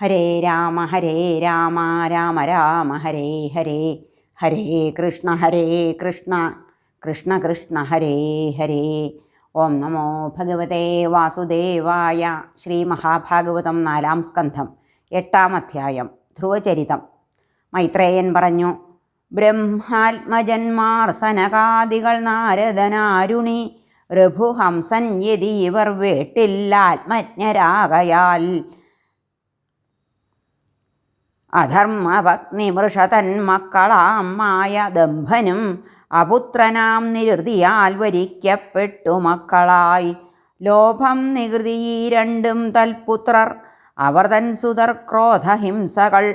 ഹരേ രാമ ഹരേ രാമ രാമ രാമ ഹരേ ഹരേ ഹരേ കൃഷ്ണ ഹരേ കൃഷ്ണ കൃഷ്ണ കൃഷ്ണ ഹരേ ഹരേ. ഓം നമോ ഭഗവതേ വാസുദേവായ ശ്രീ മഹാഭാഗവതം നാലാം സ്കന്ധം എട്ടാം അധ്യായം ധ്രുവചരിതം. മൈത്രേയൻ പറഞ്ഞു ബ്രഹ്മാത്മജന്മാർ സനകാദികൾ നാരദനാരുണി ഋഭുഹംസൻ യതി ഇവർ വേട്ടില്ലാത്മജ്ഞരാകയാൽ അധർമ്മഭഗ്നിമൃഷതൻ മക്കളാം മായ ദംഭനും അപുത്രനാം നിരുതിയാൽ വരിക്കപ്പെട്ടു മക്കളായി. ലോഭം നികൃതി ഈ രണ്ടും തൽപുത്രർ. അവർ തൻ സുതർ ക്രോധഹിംസകൾ.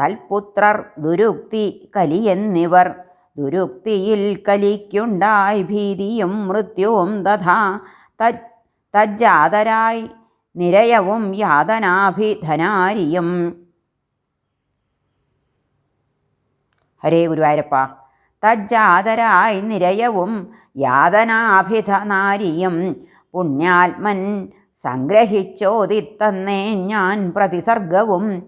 തൽപുത്രർ ദുരുക്തി കലി എന്നിവർ ദുരുക്തിയിൽ കലിക്കുണ്ടായി ഭീതിയും മൃത്യുവും തഥാ തജ് തജ്ജാതരായി. നിരയവും യാതനാഭിധനാരിയും. ഹരേ ഗുരുവായൂരപ്പ. തജ്ജാതരായി നിരയവും യാതനാഭിധനാരിയും പുണ്യാത്മൻ സംഗ്രഹിച്ചോതിത്തന്നേ ഞാൻ പ്രതിസർഗവും.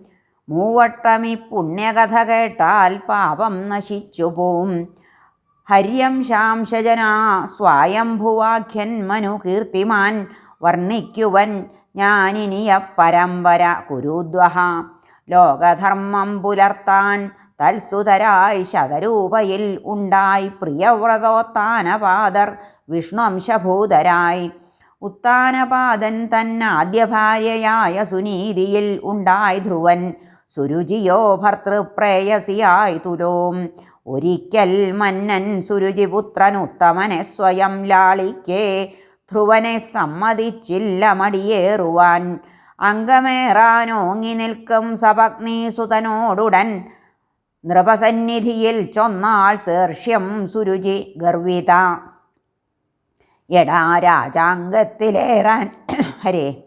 മൂവട്ടമി പുണ്യകഥ കേട്ടാൽ പാപം നശിച്ചു പോവും ഹര്യം ശാംശജനാ സ്വായംഭുവാഖ്യൻ മനു കീർത്തിമാൻ വർണിക്കുവൻ ഞാനിനിയ പരമ്പര കുരുദ്വഹ ലോകധർമ്മം പുലർത്താൻ തൽസുതരായി ശതരൂപയിൽ ഉണ്ടായി പ്രിയവ്രതോത്താനപാദർ വിഷ്ണുവംശഭൂതരായി ഉത്താനപാദൻ തന്നാദ്യ ഭാര്യയായ സുനീതിയിൽ ഉണ്ടായി ധ്രുവൻ. സുരുചിയോ ഭർത്തൃപ്രേയസിയായി തുലോം. ഒരിക്കൽ മന്നൻ സുരുചിപുത്രൻ ഉത്തമനെ സ്വയം ലാളിക്കേ. ധ്രുവനെ സമ്മതിച്ചില്ല മടിയേറുവാൻ. അംഗമേറാനോങ്ങി നിൽക്കും സപഗ്നീസുതനോടുടൻ നൃപസന്നിധിയിൽ ചൊന്നാൾ സേർഷ്യം സുരുചി ഗർവിത. എടാ രാജാംഗത്തിലേറാൻ ഹരേ.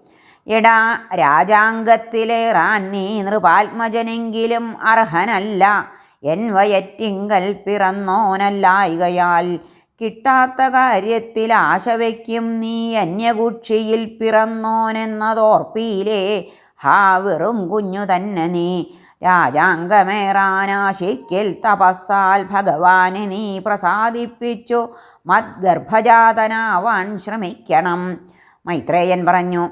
എടാ രാജാംഗത്തിലേറാൻ നീ നൃപാത്മജനെങ്കിലും അർഹനല്ല. എൻ വയറ്റിങ്കൽ പിറന്നോനല്ലായികയാൽ കിട്ടാത്ത കാര്യത്തിൽ ആശ വയ്ക്കും നീ അന്യകുക്ഷിയിൽ പിറന്നോനെന്നതോർപ്പിയിലേ. ഹാ വെറും കുഞ്ഞു തന്നെ നീ. രാജാംഗമേറാനാശിക്കിൽ തപസ്സാൽ ഭഗവാനെ നീ പ്രസാദിപ്പിച്ചു. മദ്ഗർഭജാതനാവാൻ ശ്രമിക്കണം. മൈത്രേയൻ പറഞ്ഞു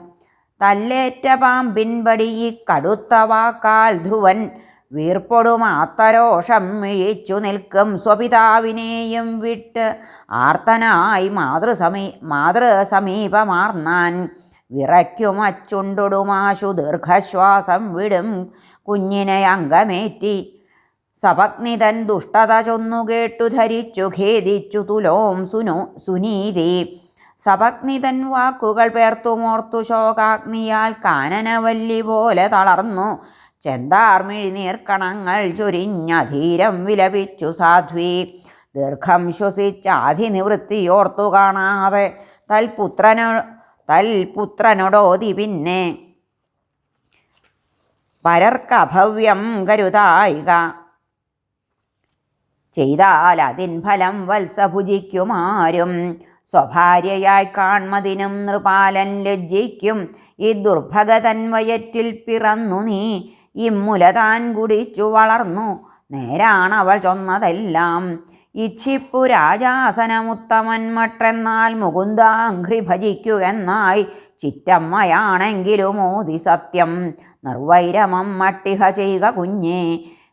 തല്ലേറ്റ പാമ്പിൻപടി ഈ കടുത്ത വാക്കാൽ ധ്രുവൻ വീർപ്പൊടുമാത്തരോഷം മിഴിച്ചു നിൽക്കും. സ്വപിതാവിനെയും വിട്ട് ആർത്തനായി മാതൃസമീ മാതൃസമീപമാർന്നാൻ വിറയ്ക്കുമച്ചുണ്ടുടുമാശു ദീർഘശ്വാസം വിടും. കുഞ്ഞിനെ അംഗമേറ്റി. സപഗ്നിതൻ ദുഷ്ടത ചൊന്നുകേട്ടു ധരിച്ചു ഖേദിച്ചു തുലോം സുനു സുനീതി. സപഗ്നിതൻ വാക്കുകൾ പേർത്തുമോർത്തു ശോകാഗ്നിയാൽ കാനനവല്ലി പോലെ തളർന്നു. ചെന്താർമിഴിനീർക്കണങ്ങൾ ചൊരിഞ്ഞധീരം വിലപിച്ചു സാധ്വി. ദീർഘം ശ്വസിച്ചാധിനിവൃത്തിയോർത്തു കാണാതെ തൽപുത്രനോ തൽപുത്രനോടോതി പിന്നെ. പരർക്കഭവ്യം കരുതായിക. ചെയ്താൽ അതിൻ ഫലം വത്സഭുജിക്കുമാരും. സ്വഭാര്യയായി കാൺമതിനും നൃപാലൻ ലജ്ജിക്കും. ഈ ദുർഭഗതൻ വയറ്റിൽ പിറന്നു നീ. ഇമ്മുല താൻ കുടിച്ചു വളർന്നു. നേരാണവൾ ചൊന്നതെല്ലാം. ഇച്ഛിപ്പു രാജാസനമുത്തമൻ മട്ടെന്നാൽ മുകുന്ദാഘ്രി ഭജിക്കുകെന്നായി ചിറ്റമ്മയാണെങ്കിലും ഓതി സത്യം. നിർവൈരമം മട്ടിഹ ചെയ്യുക കുഞ്ഞേ.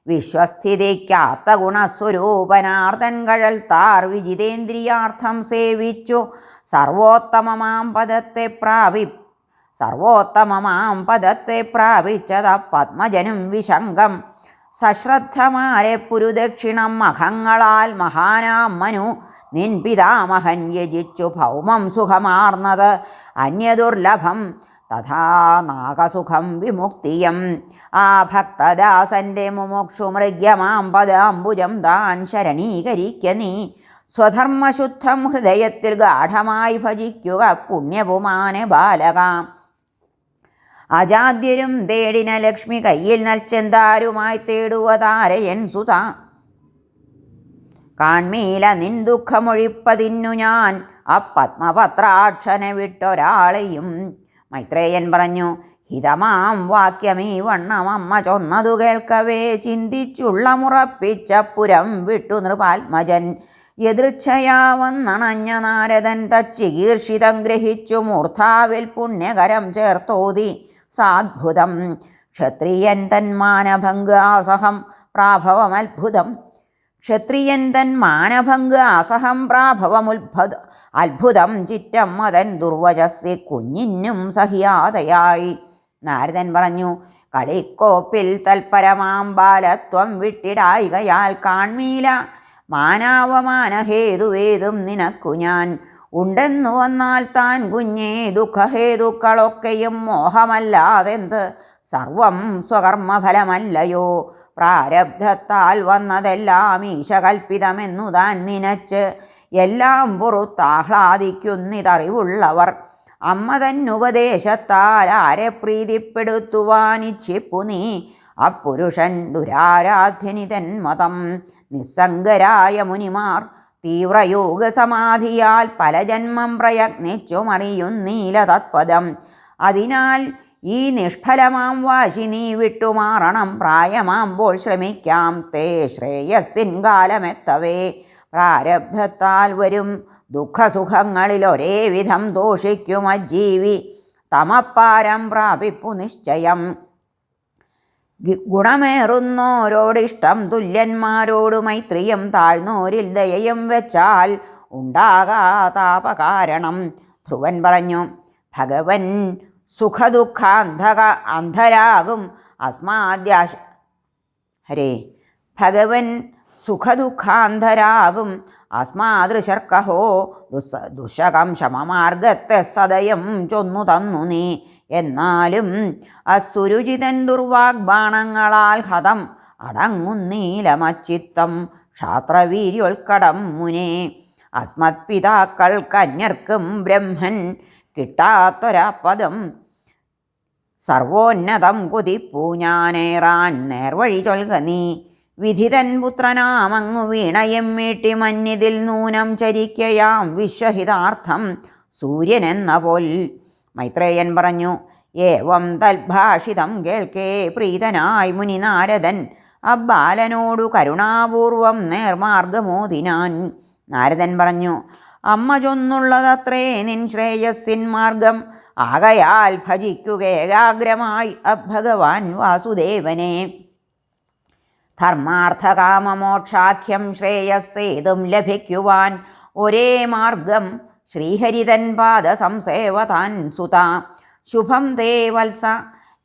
വിശ്വസ്ഥിതിക്കാത്ത ഗുണസ്വരൂപനാർദ്ദൻ കഴൽ താർ വിജിതേന്ദ്രിയാർത്ഥം സേവിച്ചു. സർവോത്തമമാം പദത്തെ പ്രാപി സർവോത്തമമാം പദത്തെ പ്രാപിച്ചത പത്മജനും വിശങ്കം സശ്രദ്ധമാരെ പുരുദക്ഷിണം മഹങ്ങളാൽ മഹാനാം മനു. നിൻ പിതാമഹൻ യജിച്ചു ഭൗമം സുഖമാർന്നത്. അന്യദുർലഭം തഥാ നാഗസുഖം വിമുക്തിയം. ആ ഭക്തദാസന്റെ മുമുക്ഷു മൃഗ്യമാം പദാംബുജം താൻ ശരണീകരിക്ക നീ. സ്വധർമ്മശുദ്ധം ഹൃദയത്തിൽ ഗാഠമായി ഭജിക്കുക പുണ്യപുമാനെ ബാലകാം. അജാദ്യരും തേടിന ലക്ഷ്മി കയ്യിൽ നൽച്ചെന്താരുമായി തേടുവതാരയൻ സുത കാൺമീല നിൻ ദുഃഖമൊഴിപ്പതിന്നു ഞാൻ അപ്പത്മപത്രാക്ഷനെ വിട്ടൊരാളെയും. മൈത്രേയൻ പറഞ്ഞു ഹിതമാം വാക്യമീ വണ്ണം അമ്മ ചൊന്നതു കേൾക്കവേ ചിന്തിച്ചുള്ള മുറപ്പിച്ച പുരം വിട്ടു നൃപാത്മജൻ. എതിർച്ഛയാ വന്നണഞ്ഞ നാരദൻ തച്ചികീർഷിതം ഗ്രഹിച്ചു മൂർധാവിൽ പുണ്യകരം ചേർത്തോതി. സാദ്ഭുതം. ക്ഷത്രിയൻ തന്മാനഭംഗാസഹം പ്രാഭവമത്ഭുതം. ക്ഷത്രിയൻ തൻ മാനഭംഗ അസഹം പ്രാഭവമുത്ഭുത അത്ഭുതം ചിറ്റം മതൻ ദുർവചസ്സി കുഞ്ഞിനും സഹിയാതയായി. നാരദൻ പറഞ്ഞു കളിക്കോപ്പിൽ തൽപരമാം ബാലത്വം വിട്ടിടായികയാൽ കാൺമീല മാനാവമാനഹേതുവേതും നിനക്കു ഞാൻ ഉണ്ടെന്നു വന്നാൽ താൻ കുഞ്ഞേ ദുഃഖഹേതുക്കളൊക്കെയും മോഹമല്ലാതെന്ത്? സർവം സ്വകർമ്മഫലമല്ലയോ? പ്രാരബ്ധത്താൽ വന്നതെല്ലാം ഈശകൽപ്പിതമെന്നു താൻ നിനച്ച് എല്ലാം പുറത്താഹ്ലാദിക്കുന്നിതറിവുള്ളവർ. അമ്മ തന്നുപദേശത്താൽ ആരെ പ്രീതിപ്പെടുത്തുവാനിച്ഛിപ്പു നീ? അപ്പുരുഷൻ ദുരാരാധ്യനിതൻ മതം നിസ്സംഗരായ മുനിമാർ തീവ്രയോഗ സമാധിയാൽ പല ജന്മം പ്രയത്നിച്ചു മറിയുന്നീല തത്പദം അതിനാൽ ഈ നിഷ്ഫലമാം വാശി നീ വിട്ടുമാറണം. പ്രായമാമ്പോൾ ശ്രമിക്കാം. തേ ശ്രേയസ്സിൻ കാലമെത്തവേ. പ്രാരബ്ധത്താൽ വരും. ദുഃഖസുഖങ്ങളിൽ ഒരേ വിധം ദോഷിക്കും തമപ്പാരം പ്രാപിപ്പു നിശ്ചയം. ഗുണമേറുന്നോരോടിഷ്ടം തുല്യന്മാരോട് മൈത്രിയും താഴ്ന്നോരിൽ ദയയും വെച്ചാൽ ഉണ്ടാകാതാപകാരണം. ധ്രുവൻ പറഞ്ഞു ഭഗവൻ സുഖദുഃഖാന്ധക അന്ധരാകും. അസ്മാദ്യാശ ഹരേ ഭഗവൻ സുഖദുഃഖാന്ധരാകും. അസ്മാദൃശർക്കഹോ ദുസ്സ ദുഷകം ശമമാർഗത്തെ സദയം ചൊന്നു തന്നു നീ. എന്നാലും അസുരുചിതൻ ദുർവാഗ്ബാണങ്ങളാൽ ഹതം. അടങ്ങുന്നീലമച്ചിത്തം ക്ഷാത്രവീര്യോൽക്കടം മുനേ. അസ്മത് പിതാക്കൾ കന്യർക്കും ബ്രഹ്മൻ കിട്ടാത്തൊരാപദം. സർവോന്നതം കുതിപ്പൂ ഞാനേറാൻ നേർവഴി ചൊൽക നീ. വിധിതൻ പുത്രനാമങ്ങു വീണയും മീട്ടി മഞ്ഞിതിൽ നൂനം ചരിക്കയാം വിശ്വഹിതാർത്ഥം സൂര്യനെന്ന പോൽ മൈത്രേയൻ പറഞ്ഞു ഏവം തൽഭാഷിതം കേൾക്കേ പ്രീതനായി മുനി നാരദൻ അബ്ബാലനോടു കരുണാപൂർവം നേർമാർഗമോദിനാൻ നാരദൻ പറഞ്ഞു അമ്മ ചൊന്നുള്ളതത്രേ നിൻ ശ്രേയസ്സിൻ മാർഗം. ആകയാൽ ഭജിക്കുക ഏകാഗ്രമായി അഭഗവാൻ വാസുദേവനെ. ധർമാർത്ഥകാമമോക്ഷാഖ്യം ശ്രേയസ്സേതും ലഭിക്കുവാൻ ഒരേ മാർഗം. ശ്രീഹരിതൻ പാദ സംസേവതാൻ സുത. ശുഭം തേ വത്സ.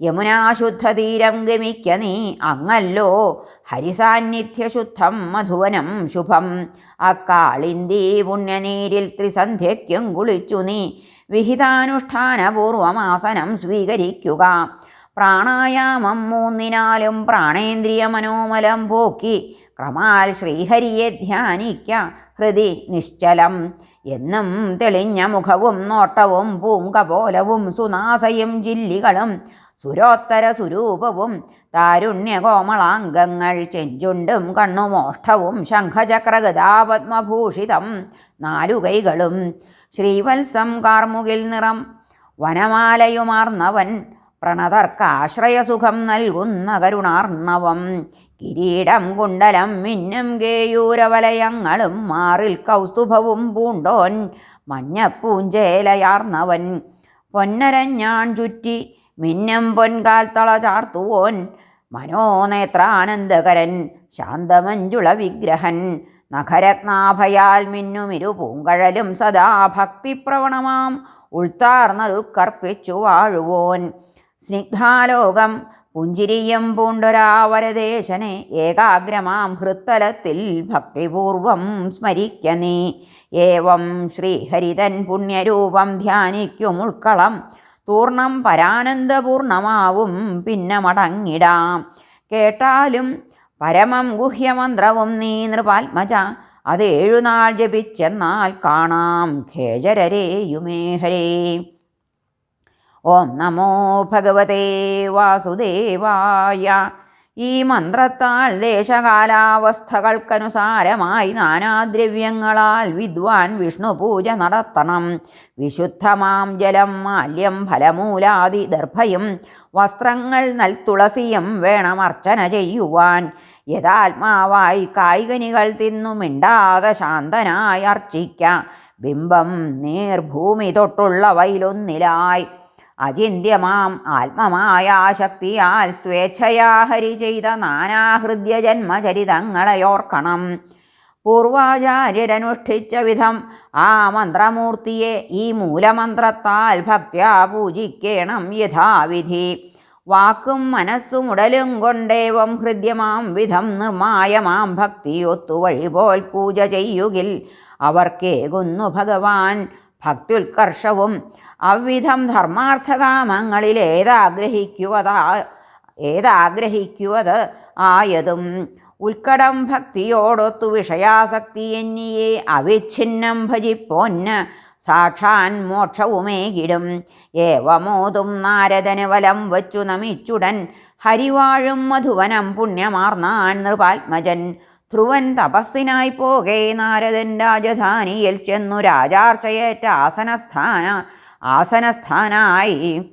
യമുനാശുദ്ധതീരം ഗമിക്ക നീ. അങ്ങല്ലോ. ഹരിസാന്നിധ്യശുദ്ധം മധുവനം ശുഭം. അക്കാളിന്തി പുണ്യനീരിൽ ത്രിസന്ധ്യയ്ക്കും കുളിച്ചു നീ. വിഹിതാനുഷ്ഠാനപൂർവമാസനം സ്വീകരിക്കുക. പ്രാണായാമം മൂന്നിനാലും പ്രാണേന്ദ്രിയ മനോമലം പോക്കി. ക്രമാൽ ശ്രീഹരിയെ ധ്യാനിക്ക. ഹൃദി നിശ്ചലം. എന്നും തെളിഞ്ഞ മുഖവും നോട്ടവും പൂങ്കപോലവും സുനാസയും ജില്ലികളും സുരോത്തര സ്വരൂപവും താരുണ്യകോമളാംഗങ്ങൾ ചെഞ്ചുണ്ടും കണ്ണുമോഷ്ടവും ശംഖചക്രഗതാപത്മഭൂഷിതം നാലുകൈകളും ശ്രീവത്സം കാർമുകിൽ നിറം വനമാലയുമാർന്നവൻ പ്രണതർക്കാശ്രയസുഖം നൽകുന്ന കരുണാർണവം കിരീടം കുണ്ടലം മിന്നും കേയൂരവലയങ്ങളും മാറിൽ കൗസ്തുഭവും പൂണ്ടോൻ മഞ്ഞപ്പൂഞ്ചേലയാർന്നവൻ. പൊന്നരഞ്ഞാൺ ചുറ്റി മിന്നും പൊൻകാൽ തള ചാർത്തുവോൻ മനോനേത്രാനന്ദകരൻ ശാന്തമഞ്ജുള വിഗ്രഹൻ. നഖരത്നാഭയാൽ മിന്നുമിരു പൂങ്കഴലും സദാ ഭക്തിപ്രവണമാം ഉൾത്താർന്നതുക്കർപ്പിച്ചു വാഴുവോൻ. സ്നിഗ്ധാലോകം പുഞ്ചിരിയും പൂണ്ടൊരാവരദേശനെ ഏകാഗ്രമാം ഹൃത്തലത്തിൽ ഭക്തിപൂർവം സ്മരിക്ക നീ. ഏവം ശ്രീഹരിതൻ പുണ്യരൂപം ധ്യാനിക്കും ഉൾക്കളം. തൂർണം പരാനന്ദപൂർണമാവും പിന്നെ മടങ്ങിടാം. കേട്ടാലും പരമം ഗുഹ്യമന്ത്രവും നീ നൃപാത്മജ. അത് ഏഴുനാൾ ജപിച്ചെന്നാൽ കാണാം ഖേജരരേയുമേ ഹരേ. ഓം നമോ ഭഗവതേ വാസുദേവായ. ഈ മന്ത്രത്താൽ ദേശകാലാവസ്ഥകൾക്കനുസാരമായി നാനാദ്രവ്യങ്ങളാൽ വിദ്വാൻ വിഷ്ണു പൂജ നടത്തണം. വിശുദ്ധമാം ജലം മാല്യം ഫലമൂലാദി ദർഭയും വസ്ത്രങ്ങൾ നൽ തുളസിയും വേണം അർച്ചന ചെയ്യുവാൻ. യഥാത്മാവായി കായികനികൾ തിന്നു മിണ്ടാതെ ശാന്തനായി അർച്ചിക്ക. ബിംബം നീർഭൂമി തൊട്ടുള്ളവയിലൊന്നിലായി അചിന്യമാം ആത്മമായ ശക്തിയാൽ സ്വേച്ഛയാ ഹരി ചെയ്ത നാനാഹൃദ്യ ജന്മചരിതങ്ങളെയോർക്കണം പൂർവാചാര്യരനുഷ്ഠിച്ച വിധം ആ മന്ത്രമൂർത്തിയെ ഈ മൂലമന്ത്രത്താൽ ഭക്ത്യാ പൂജിക്കണം യഥാവിധി. വാക്കും മനസ്സും ഉടലും കൊണ്ടേവം ഹൃദ്യമാം വിധം നിർമായമാം ഭക്തി ഒത്തുവഴിപോൽ പൂജ ചെയ്യുകിൽ അവർക്കേകുന്നു ഭഗവാൻ ഭക്ത്യുത്കർഷവും അവിധം ധർമാർത്ഥകാമങ്ങളിൽ ഏതാഗ്രഹിക്കുവതാ ഏതാഗ്രഹിക്കുവത് ആയതും ഉത്കടം ഭക്തിയോടൊത്തു വിഷയാസക്തി എന്നിയെ അവിഛിന്നം ഭജിപ്പോന്ന് സാക്ഷാൻ മോക്ഷവുമേകിടും. ഏവമോതും നാരദന് വലം വച്ചു നമിച്ചുടൻ ഹരിവാഴും മധുവനം പുണ്യമാർന്നാൻ നൃപാത്മജൻ. ധ്രുവൻ തപസ്സിനായി പോകെ നാരദൻ രാജധാനിയിൽ ചെന്നു രാജാർച്ചയേറ്റ ആസനസ്ഥാന ആസനസ്ഥാനായി.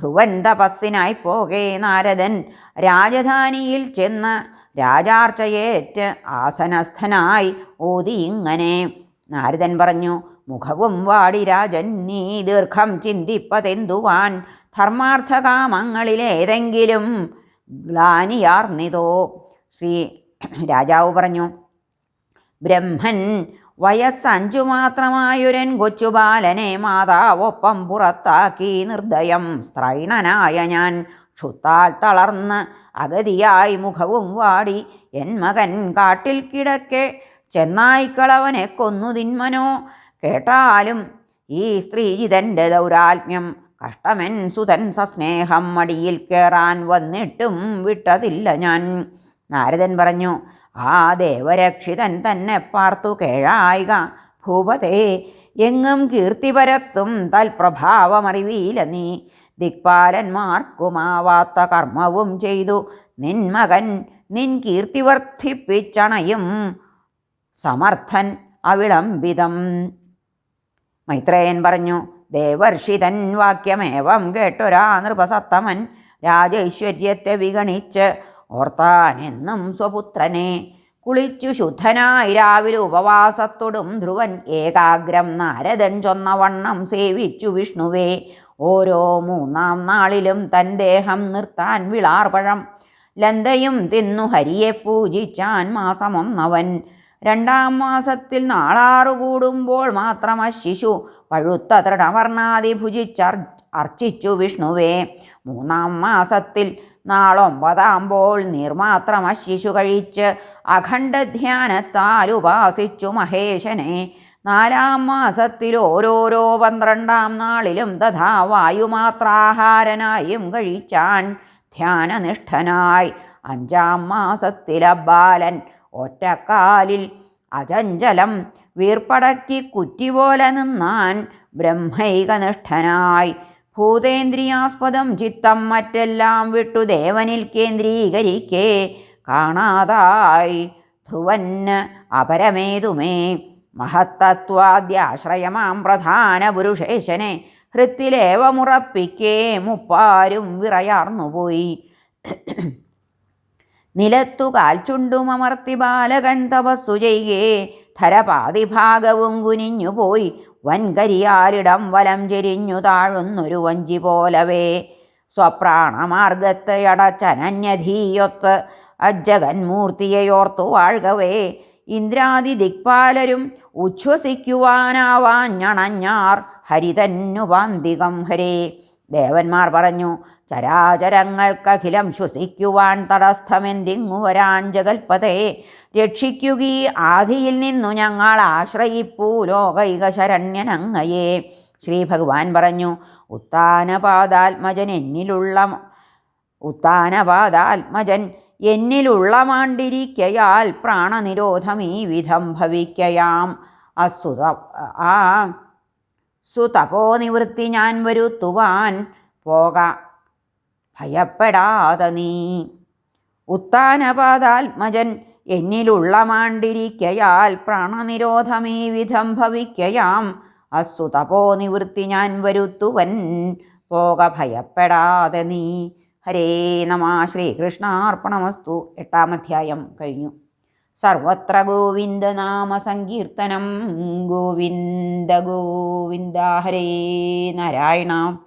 ധ്രുവൻ തപസ്സിനായി പോകേ നാരദൻ. രാജധാനിയിൽ ചെന്ന് രാജാർച്ചയേറ്റ് ആസനസ്ഥനായി ഓതി ഇങ്ങനെ. നാരദൻ പറഞ്ഞു മുഖവും വാടി രാജൻ നീ ദീർഘം ചിന്തിപ്പതെന്തുവാൻ? ധർമാർത്ഥകാമങ്ങളിലേതെങ്കിലും ഗ്ലാനിയാർന്നിതോ? ശ്രീ രാജാവ് പറഞ്ഞു ബ്രഹ്മൻ വയസ്സഞ്ചു മാത്രമായൊരൻ കൊച്ചുബാലനെ മാതാവൊപ്പം പുറത്താക്കി നിർദ്ദയം. സ്ത്രൈണനായ ഞാൻ ക്ഷുത്താൽ തളർന്ന് അഗതിയായി മുഖവും വാടി എൻ മകൻ കാട്ടിൽ കിടക്കെ ചെന്നായിക്കളവനെ കൊന്നു തിന്മനോ? കേട്ടാലും ഈ സ്ത്രീജിതന്റെ ദൗരാത്മ്യം കഷ്ടമെൻ സുതൻ സസ്നേഹം മടിയിൽ കയറാൻ വന്നിട്ടും വിട്ടതില്ല ഞാൻ. നാരദൻ പറഞ്ഞു ആ ദേവരക്ഷിതൻ തന്നെ പാർത്തു കേഴായിക. ഭൂപതേ എങ്ങും കീർത്തിപരത്തും തൽപ്രഭാവമറിവീല നീ. ദിക്പാലന്മാർക്കുമാവാത്ത കർമ്മവും ചെയ്തു. നിൻ മകൻ നിൻ കീർത്തി വർദ്ധിപ്പിച്ചണയും സമർത്ഥൻ അവിളംബിതം. മൈത്രേയൻ പറഞ്ഞു ദേവർഷിതൻ വാക്യമേവം കേട്ടൊരാ നൃപസത്തമൻ. രാജൈശ്വര്യത്തെ വിഗണിച്ച് ഓർത്താനെന്നും സ്വപുത്രനെ കുളിച്ചു ശുദ്ധനായി രാവിലെ ഉപവാസത്തോടും ധ്രുവൻ ഏകാഗ്രം നാരദൻ ചൊന്നവണ്ണം സേവിച്ചു വിഷ്ണുവേ. ഓരോ മൂന്നാം നാളിലും തൻ ദേഹം നിർത്താൻ വിളാർപഴം. ലന്തയും തിന്നു ഹരിയെ പൂജിച്ചാൻ മാസമൊന്നവൻ. രണ്ടാം മാസത്തിൽ നാളാറു കൂടുമ്പോൾ മാത്രം ശിശു പഴുത്ത തൃണവർണാതി ഭുജിച്ചർ അർച്ചിച്ചു വിഷ്ണുവേ. മൂന്നാം മാസത്തിൽ നാളൊമ്പതാമ്പോൾ നിർമാത്രം ശിശു കഴിച്ച് അഖണ്ഡധ്യാനത്താൽ ഉപാസിച്ചു മഹേശനെ. നാലാം മാസത്തിൽ ഓരോരോ പന്ത്രണ്ടാം നാളിലും തഥാ വായുമാത്രാഹാരനായും കഴിച്ചാൻ ധ്യാനനിഷ്ഠനായി. അഞ്ചാം മാസത്തിലെ ബാലൻ ഒറ്റക്കാലിൽ അചഞ്ചലം വീർപ്പടക്കി കുറ്റിപോലെ നിന്നാൻ ബ്രഹ്മൈകനിഷ്ഠനായി. ഭൂതേന്ദ്രിയാസ്പദം ചിത്തം മറ്റെല്ലാം വിട്ടു ദേവനിൽ കേന്ദ്രീകരിക്കേ. കാണാതായി. ധ്രുവന് അപരമേതുമേ. മഹത്തത്വാദ്യാശ്രയമാം പ്രധാന പുരുഷേശനെ. ഹൃത്തിലേവമുറപ്പിക്കേ. മുപ്പാരും വിറയാർന്നുപോയി നിലത്തു കാൽച്ചുണ്ടുമമർത്തി ബാലകൻ തപസ്സു ചെയ്യേ. ധരപാതിഭാഗവും കുനിഞ്ഞുപോയി വൻകരിയാലിടം വലം ചെരിഞ്ഞു താഴുന്നൊരു വഞ്ചി പോലവേ. സ്വപ്രാണമാർഗത്തെയടച്ചനന്യധീയൊത്ത് അജ്ജഗന്മൂർത്തിയെയോർത്തു വാഴ്കവേ. ഇന്ദ്രാദി ദിക്പാലരും ഉച്ഛ്വസിക്കുവാനാവാഞ്ഞണഞ്ഞാർ ഹരിതന്നുപാന്തികം ഹരേ. ദേവന്മാർ പറഞ്ഞു ചരാചരങ്ങൾക്കഖിലം ശ്വസിക്കുവാൻ തടസ്ഥമെന്തിങ്ങു വരാൻ ജഗൽപതേ. രക്ഷിക്കുകീ ആദിയിൽ നിന്നു ഞങ്ങൾ ആശ്രയിപ്പൂ ലോകൈക ശരണ്യനങ്ങയെ ശ്രീ ഭഗവാൻ പറഞ്ഞു ഉത്താനപാദാത്മജൻ എന്നിലുള്ള ഉത്താനപാദാത്മജൻ എന്നിലുള്ള മാണ്ടിരിക്കയാൽ പ്രാണനിരോധം ഈ വിധം ഭവിക്കയാം. അസുത ആ സുതപോ നിവൃത്തി ഞാൻ വരുത്തുവാൻ പോക. ഭയപ്പെടാതെ നീ. ഉത്താനപാദാത്മജൻ എന്നിലുള്ള മാണ്ടിരിക്കയാൽ പ്രാണനിരോധമീ വിധം ഭവിക്കയാം. അസുതപോ തപോ നിവൃത്തി ഞാൻ വരുത്തുവൻ. പോക ഭയപ്പെടാതെ നീ. ഹരേ നമ ശ്രീകൃഷ്ണാർപ്പണമസ്തു. എട്ടാം അധ്യായം കഴിഞ്ഞു. സർവത്ര ഗോവിന്ദനാമ സങ്കീർത്തനം. ഗോവിന്ദ ഗോവിന്ദ ഹരേ നാരായണ.